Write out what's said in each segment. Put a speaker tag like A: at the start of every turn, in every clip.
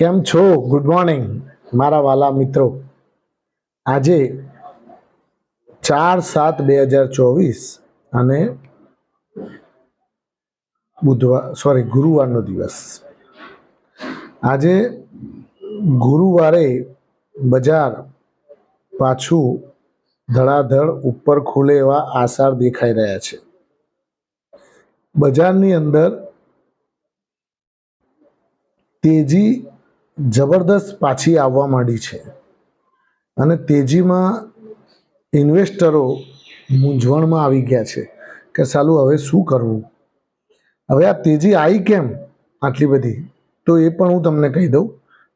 A: કેમ છો? Good morning મારા વાલા મિત્રો. આજે ચાર સાત બે હજાર ચોવીસ અને બુધવાર સોરી ગુરુવારનો દિવસ. આજે ગુરુવારે બજાર પાછું ધડાધડ ઉપર ખુલે એવા આસાર દેખાઈ રહ્યા છે. બજારની અંદર તેજી જબરદસ્ત પાછી આવવા માંડી છે. અને તેજીમાં ઇન્વેસ્ટરો મૂંઝવણમાં આવી ગયા છે કે સાલું હવે શું કરવું? હવે આ તેજી આવી કેમ આટલી બધી? તો એ પણ હું તમને કહી દઉં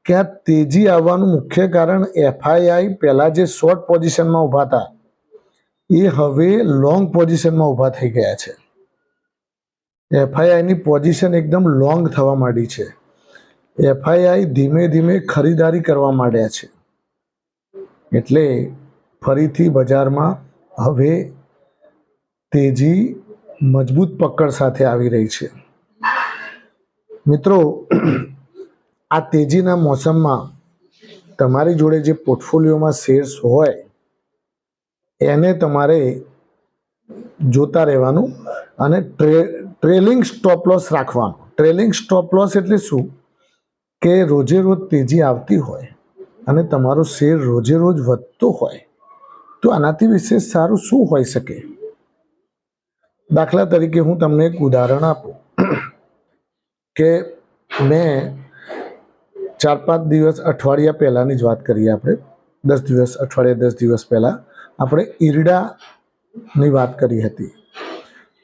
A: કે આ તેજી આવવાનું મુખ્ય કારણ એફઆઈઆઈ પહેલાં જે શોર્ટ પોઝિશનમાં ઊભા હતા, એ હવે લોંગ પોઝિશનમાં ઊભા થઈ ગયા છે. એફઆઈઆઈની પોઝિશન એકદમ લોંગ થવા માંડી છે. એફઆઈઆઈ ધીમે ધીમે ખરીદારી કરવા માંડ્યા છે. એટલે ફરીથી બજારમાં હવે તેજી મજબૂત પકડ સાથે આવી રહી છે. મિત્રો, આ તેજીના મોસમમાં તમારી જોડે જે પોર્ટફોલિયોમાં શેર્સ હોય, એને તમારે જોતા રહેવાનું અને ટ્રે, ટ્રેલિંગ સ્ટોપ લોસ રાખવાનું. ટ્રેલિંગ સ્ટોપ લોસ એટલે શું? કે રોજે રોજ તેજી આવતી હોય અને તમારો શેર રોજે રોજ વધતો હોય, તો આનાથી વિશેષ સારું શું હોઈ શકે? દાખલા તરીકે હું તમને એક ઉદાહરણ આપું. કે મેં ચાર પાંચ દિવસ અઠવાડિયા પહેલાંની જ વાત કરીએ આપણે. દસ દિવસ, અઠવાડિયા દસ દિવસ પહેલાં આપણે ઈરડાની વાત કરી હતી.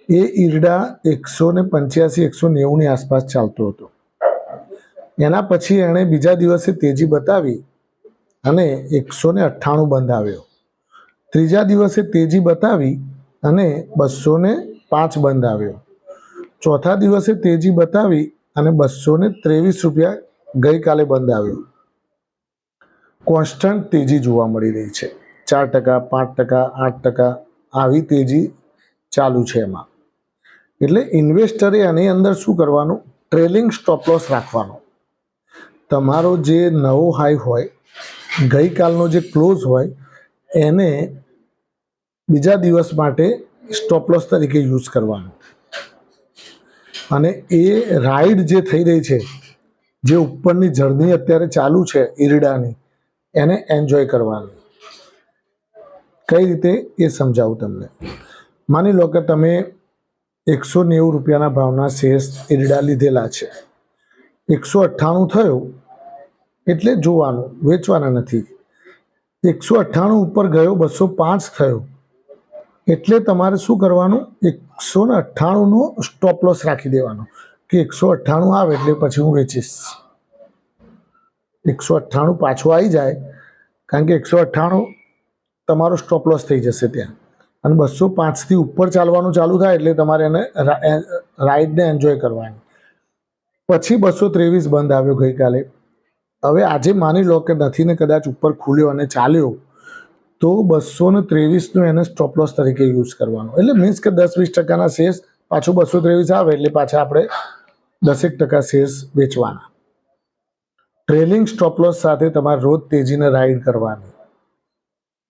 A: એ ઈરડા એકસો ને પંચ્યાસી, એકસો નેવુંની આસપાસ ચાલતો હતો. એના પછી એણે બીજા દિવસે તેજી બતાવી અને એકસો ને અઠ્ઠાણું બંધ આવ્યો. ત્રીજા દિવસે તેજી બતાવી અને બસો ને પાંચ બંધ આવ્યો. ચોથા દિવસે તેજી બતાવી અને બસો ને ત્રેવીસ રૂપિયા ગઈકાલે બંધ આવ્યો. કોન્સ્ટન્ટ તેજી જોવા મળી રહી છે. ચાર ટકા, પાંચ ટકા, આઠ ટકા આવી તેજી ચાલુ છે એમાં. એટલે ઇન્વેસ્ટરે આની અંદર શું કરવાનું? ટ્રેલિંગ સ્ટોપ લોસ રાખવાનો. તમારો જે નવો હાઈ હોય, ગઈકાલનો જે ક્લોઝ હોય, એને બીજા દિવસ માટે સ્ટોપલોસ તરીકે યુઝ કરવાનો. અને એ રાઈડ જે થઈ રહી છે, જે ઉપરની જર્ની અત્યારે ચાલુ છે ઈરડાની, એને એન્જોય કરવાની. કઈ રીતે એ સમજાવું તમને? માની લો કે તમે એકસો નેવું રૂપિયાના ભાવના શેર્સ ઈરડા લીધેલા છે. એકસો અઠ્ઠાણું થયું એટલે જોવાનું, વેચવાના નથી. એકસો અઠ્ઠાણું ઉપર ગયો, બસો પાંચ થયો. એટલે તમારે શું કરવાનું? એકસો ને અઠ્ઠાણુંનો સ્ટોપ લોસ રાખી દેવાનો. કે એકસો અઠ્ઠાણું આવે એટલે પછી હું વેચીશ. એકસો અઠ્ઠાણું પાછું આવી જાય, કારણ કે એકસો અઠ્ઠાણું તમારો સ્ટોપ લોસ થઈ જશે ત્યાં. અને બસો પાંચથી ઉપર ચાલવાનું ચાલુ થાય એટલે તમારે એને રાઈડને એન્જોય કરવાની. પછી બસો ત્રેવીસ બંધ આવ્યો ગઈકાલે. હવે આજે માની લો કે નથીને કદાચ ઉપર ખુલ્યો અને ચાલ્યો, તો બસો ને ત્રેવીસનો એને સ્ટોપ લોસ તરીકે યુઝ કરવાનો. એટલે મીન્સ કે દસ વીસ ટકાના શેર્સ પાછું બસો ત્રેવીસ આવે એટલે પાછા આપણે દસેક ટકા શેર્સ વેચવાના. ટ્રેલિંગ સ્ટોપ લોસ સાથે તમારે રોજ તેજીને રાઈડ કરવાની.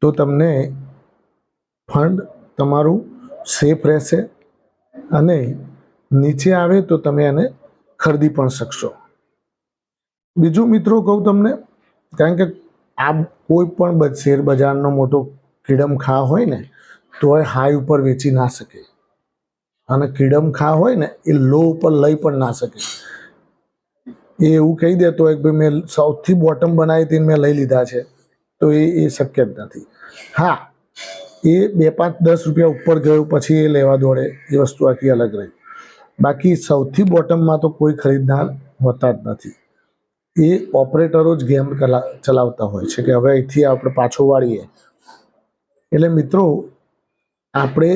A: તો તમને ફંડ તમારું સેફ રહેશે અને નીચે આવે તો તમે એને ખરીદી પણ શકશો. બીજું મિત્રો કહું તમને, કારણ કે આ કોઈ પણ શેર બજારનો મોટો કીડમ ખા હોય ને તો એ હાઈ ઉપર વેચી ના શકે. અને કીડમ ખા હોય ને, એ લો ઉપર લઈ પણ ના શકે. એ એવું કહી દેતો હોય કે ભાઈ મેં સૌથી બોટમ બનાવી હતી મેં લઈ લીધા છે, તો એ એ શક્ય જ નથી. હા, એ બે પાંચ દસ રૂપિયા ઉપર ગયો, પછી એ લેવા દોડે, એ વસ્તુ આખી અલગ રહી. બાકી સૌથી બોટમમાં તો કોઈ ખરીદનાર હોતા જ નથી. એ ઓપરેટરો જ ગેમ ચલાવતા હોય છે કે હવે અહીંથી આપણે પાછો વાળીએ. એટલે મિત્રો, આપણે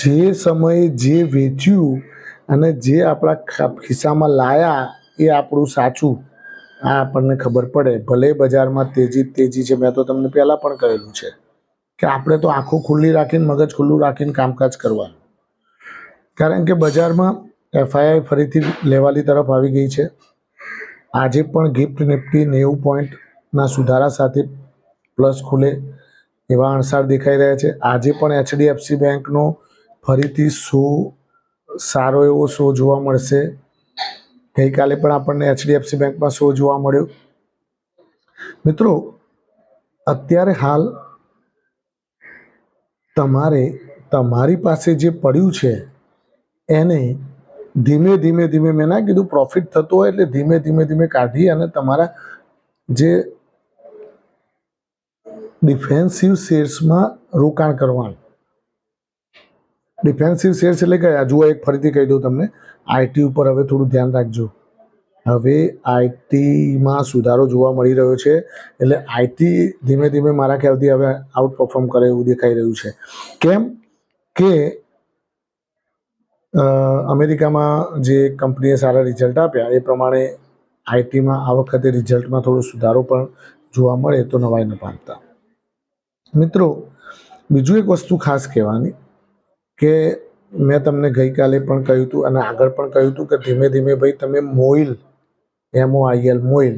A: જે સમયે જે વેચ્યું અને જે આપણા ખિસ્સામાં લાયા એ આપણું સાચું. આ આપણને ખબર પડે. ભલે બજારમાં તેજી તેજી છે. મેં તો તમને પહેલાં પણ કહેલું છે કે આપણે તો આંખો ખુલ્લી રાખીને, મગજ ખુલ્લું રાખીને કામકાજ કરવાનું. કારણ કે બજારમાં એફઆઈઆઈ ફરીથી લેવાલી તરફ આવી ગઈ છે. આજે પણ ગિફ્ટ નિફ્ટી નેવું પોઈન્ટના સુધારા સાથે પ્લસ ખુલે એવા અણસાર દેખાઈ રહ્યા છે. આજે પણ એચડીએફસી બેંકનો ફરીથી શો સારો એવો શો જોવા મળશે. ગઈકાલે પણ આપણને એચડીએફસી બેંકમાં શો જોવા મળ્યો. મિત્રો, અત્યારે હાલ તમારે તમારી પાસે જે પડ્યું છે, એને ધીમે ધીમે ધીમે મેં ના કીધું પ્રોફિટ થતો હોય એટલે ધીમે ધીમે ધીમે કાઢી અને તમારા જે ડિફેન્સિવ શેર્સમાં રોકાણ કરવાનું. ડિફેન્સિવ શેર્સ એટલે કયા? જુઓ, એક ફરીથી કહી દઉં તમને. આઈટી ઉપર હવે થોડું ધ્યાન રાખજો. હવે આઈટીમાં સુધારો જોવા મળી રહ્યો છે. એટલે આઈટી ધીમે ધીમે મારા ખ્યાલથી હવે આઉટ પરફોર્મ કરે એવું દેખાઈ રહ્યું છે. કેમ? કે અમેરિકામાં જે કંપનીએ સારા રિઝલ્ટ આપ્યા, એ પ્રમાણે આઈટીમાં આ વખતે રિઝલ્ટમાં થોડો સુધારો પણ જોવા મળે તો નવાઈ ન પામતા. મિત્રો, બીજું એક વસ્તુ ખાસ કહેવાની કે મેં તમને ગઈકાલે પણ કહ્યું હતું અને આગળ પણ કહ્યું હતું કે ધીમે ધીમે ભાઈ તમે મોઇલ એમઓઆઈએલ મોઇલ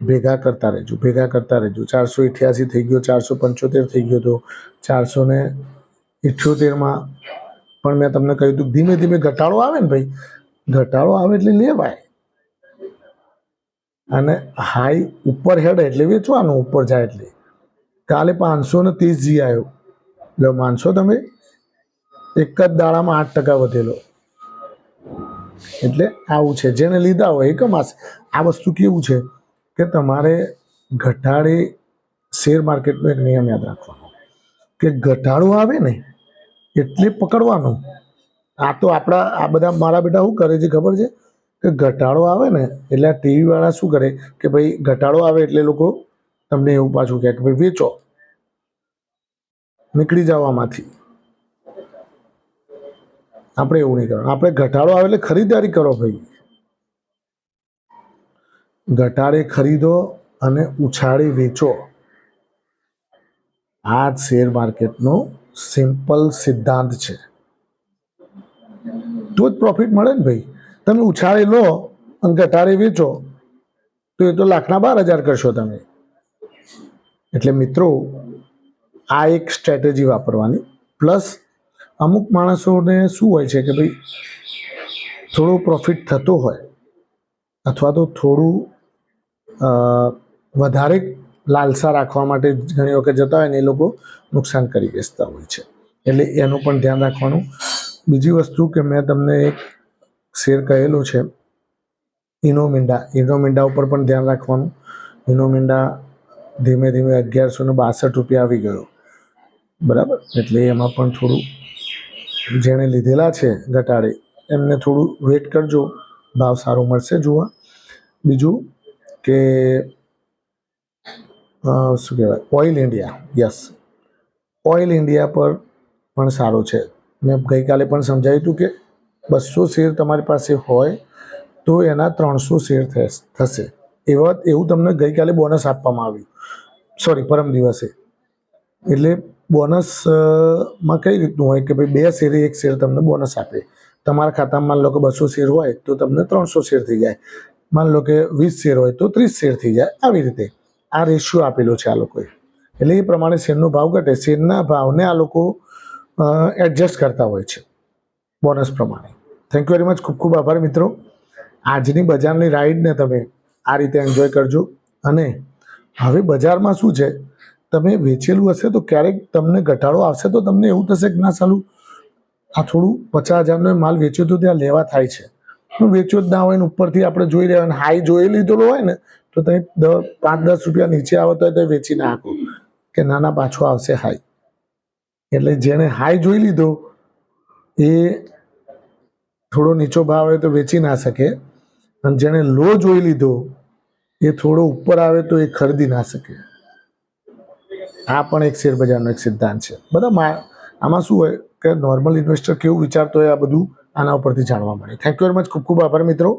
A: ભેગા કરતા રહેજો, ભેગા કરતા રહેજો. ચારસો અઠ્યાસી થઈ ગયો, ચારસો પંચોતેર થઈ ગયો તો ચારસો ને ઇઠ્યોતેરમાં પણ મેં તમને કહ્યું હતું ધીમે ધીમે ઘટાડો આવે ને ભાઈ, ઘટાડો આવે એટલે લેવાય. અને હાઈ ઉપર હેડ એટલે વેચવાનું, ઉપર જાય એટલે. કાલે પાંચસો ને ત્રીસ જી આવ્યો એટલે માનશો તમે? એક જ દાડામાં આઠ ટકા વધેલો. એટલે આવું છે. જેને લીધા હોય એ કમાશે. આ વસ્તુ કેવું છે કે તમારે ઘટાડે શેર માર્કેટનો એક નિયમ યાદ રાખવાનો. કે ઘટાડો આવે ને એટલે પકડવાનું. આ તો આપણા, આ બધા મારા બેટા શું કરે છે ખબર છે? કે ઘટાડો આવે ને, એટલે આ ટીવી વાળા શું કરે? કે ભાઈ, ઘટાડો આવે એટલે લોકો તમને એવું પાછું કહે કે ભાઈ, વેચો. નીકળી જવામાંથી આપણે એવું નહીં કરવાનું. આપણે ઘટાડો આવે એટલે ખરીદારી કરો ભાઈ. ઘટાડે ખરીદો અને ઉછાળે વેચો. આ શેર માર્કેટનો સિમ્પલ સિદ્ધાંત છે. તો જ પ્રોફિટ મળે ને ભાઈ? તમે ઉછાળે લો અને ઘટાડે વેચો, તો એ તો લાખના બાર હજાર કરશો તમે. એટલે મિત્રો, આ એક સ્ટ્રેટેજી વાપરવાની. પ્લસ અમુક માણસોને શું હોય છે કે ભાઈ, થોડો પ્રોફિટ થતો હોય, અથવા તો થોડું વધારે લાલસા રાખવા માટે ઘણી વખત જતા હોય ને એ લોકો નુકસાન કરી બેસતા હોય છે. એટલે એનું પણ ધ્યાન રાખવાનું. બીજી વસ્તુ કે મેં તમને એક શેર કહેલો છે ઇનોમિન્ડા ઇનોમિન્ડા ઉપર પણ ધ્યાન રાખવાનું. ઇનોમિન્ડા ધીમે ધીમે અગિયારસો ને બાસઠ રૂપિયા આવી ગયો. બરાબર? એટલે એમાં પણ થોડું જેણે લીધેલા છે ઘટાડે, એમને થોડું વેટ કરજો. ભાવ સારો મળશે જોવા. બીજું કે શું કહેવાય? Oil India yes oil India પર પણ સારો છે. મેં ગઈકાલે પણ સમજાવ્યું હતું કે બસો શેર તમારી પાસે હોય તો એના ત્રણસો શેર થશે. એવા, એવું તમને ગઈકાલે બોનસ આપવામાં આવ્યું. સોરી પરમ દિવસે. એટલે બોનસમાં કઈ રીતનું હોય કે ભાઈ બે શેરે એક શેર તમને બોનસ આપે? તમારા ખાતામાં માન લો કે બસો શેર હોય તો તમને ત્રણસો શેર થઈ જાય. માન લો કે વીસ શેર હોય તો ત્રીસ શેર થઈ જાય. આવી રીતે. આ રેશિયો આપેલો છે આ લોકોએ. એટલે એ પ્રમાણે શેરનો ભાવ ઘટે. શેરના ભાવને આ લોકો એડજસ્ટ કરતા હોય છે. બોનસ પ્રમાણે. થેન્ક યુ વેરી મચ ખૂબ ખૂબ આભાર મિત્રો. આજની બજારની રાઈડને તમે આ રીતે એન્જોય કરજો. અને હવે બજારમાં શું છે? તમે વેચેલું હશે તો ક્યારેક તમને ઘટાડો આવશે તો તમને એવું થશે કે ના સાલું, આ થોડું પચાસ હજારનો માલ વેચ્યો તો ત્યાં લેવા થાય છે. વેચ્યો જ ના હોય ને ઉપરથી આપણે જોઈ રહ્યા હાઈ જોઈ લીધેલો હોય ને તો દ પાંચ દસ રૂપિયા નીચે આવે તો તે વેચી નાખો કે નાના પાછો આવશે હાઈ. એટલે જેણે હાઈ જોઈ લીધો, એ થોડો નીચો ભાવ આવે તો વેચી ના શકે. અને જેણે લો જોઈ લીધો, એ થોડો ઉપર આવે તો એ ખરીદી ના શકે. આ પણ એક શેર બજારનો એક સિદ્ધાંત છે. બધા આમાં શું હોય કે નોર્મલ ઇન્વેસ્ટર કેવું વિચારતો હોય આ બધું આના ઉપરથી જાણવા મળે. થેન્ક યુ વેરી મચ ખૂબ ખૂબ આભાર મિત્રો.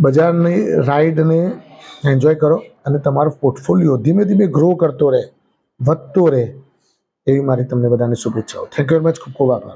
A: બજારની રાઈડને એન્જોય કરો અને તમારો પોર્ટફોલિયો ધીમે ધીમે ગ્રો કરતો રહે, વધતો રહે એવી મારી તમને બધાને શુભેચ્છાઓ. થેન્ક યુ વેરી મચ ખૂબ ખૂબ આભાર.